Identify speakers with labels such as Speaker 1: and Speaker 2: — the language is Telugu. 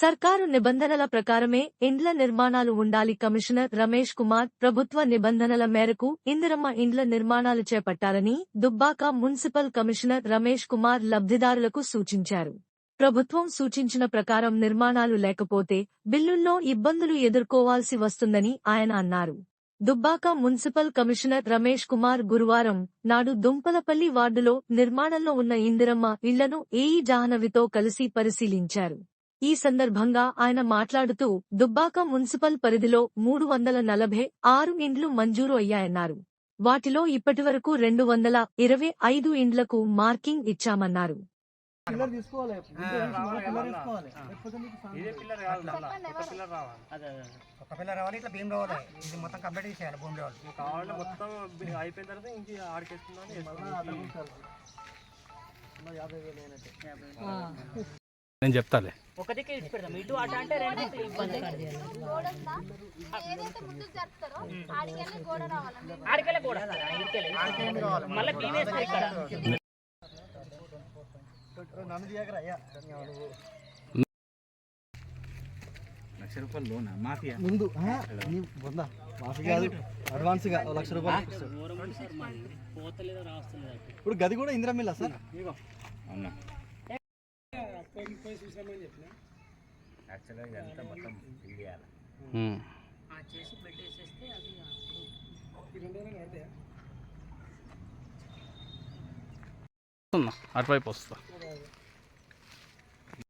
Speaker 1: సర్కారు నిబంధనల ప్రకారమే ఇండ్ల నిర్మాణాలు ఉండాలి. కమిషనర్ రమేష్ కుమార్ ప్రభుత్వ నిబంధనల మేరకు ఇందిరమ్మ ఇండ్ల నిర్మాణాలు చేపట్టాలని దుబ్బాక మున్సిపల్ కమిషనర్ రమేష్ కుమార్ లబ్ధిదారులకు సూచించారు. ప్రభుత్వం సూచించిన ప్రకారం నిర్మాణాలు లేకపోతే బిల్లుల్లో ఇబ్బందులు ఎదుర్కోవాల్సి వస్తుందని ఆయన అన్నారు. దుబ్బాక మున్సిపల్ కమిషనర్ రమేష్ కుమార్ గురువారం నాడు దుంపలపల్లి వార్డులో నిర్మాణంలో ఉన్న ఇందిరమ్మ ఇళ్ళను ఏఈ జాహ్నవితో కలిసి పరిశీలించారు. ఈ సందర్భంగా ఆయన మాట్లాడుతూ దుబ్బాక మున్సిపల్ పరిధిలో మూడు వందల నలభై ఆరు ఇండ్లు మంజూరు అయ్యాయన్నారు. వాటిలో ఇప్పటివరకు రెండు వందల ఇరవై ఐదు ఇండ్లకు మార్కింగ్ ఇచ్చామన్నారు.
Speaker 2: ఒక పిల్లర్ రావాలి
Speaker 3: ఇట్లా భీమ్ రావాలి. ఇది మొత్తం కంప్లీట్ భూమి రావాలి.
Speaker 2: మొత్తం అయిపోయిన తర్వాత ఇంక
Speaker 4: నేను చెప్తాలే.
Speaker 5: ఒక దిక్కు ఇటు అటు అంటే రెండు దిక్కులు ఇబ్బంది.
Speaker 6: ఆడికెళ్ళి గోడ
Speaker 5: మళ్ళీ బీమ్ వేస్తారు ఇక్కడ
Speaker 4: లక్ష రూపాయలు లోనా? మాఫియా?
Speaker 7: ముందు ఆ, నీ వంద మాఫీ కాదు. అడ్వాన్స్గా లక్ష రూపాయలు. ఇస్తారు.
Speaker 5: పోతలేదో రాస్తలేదు
Speaker 7: ఇప్పుడు గది కూడా ఇందిరా మిల్లా సార్
Speaker 4: అవునా?
Speaker 3: యాక్చువల్గా ఇదంతా మొత్తం ఫిల్ చేయాలి.
Speaker 5: చేసి పెట్టేసేస్తే అది
Speaker 4: అటువైపు వస్తా.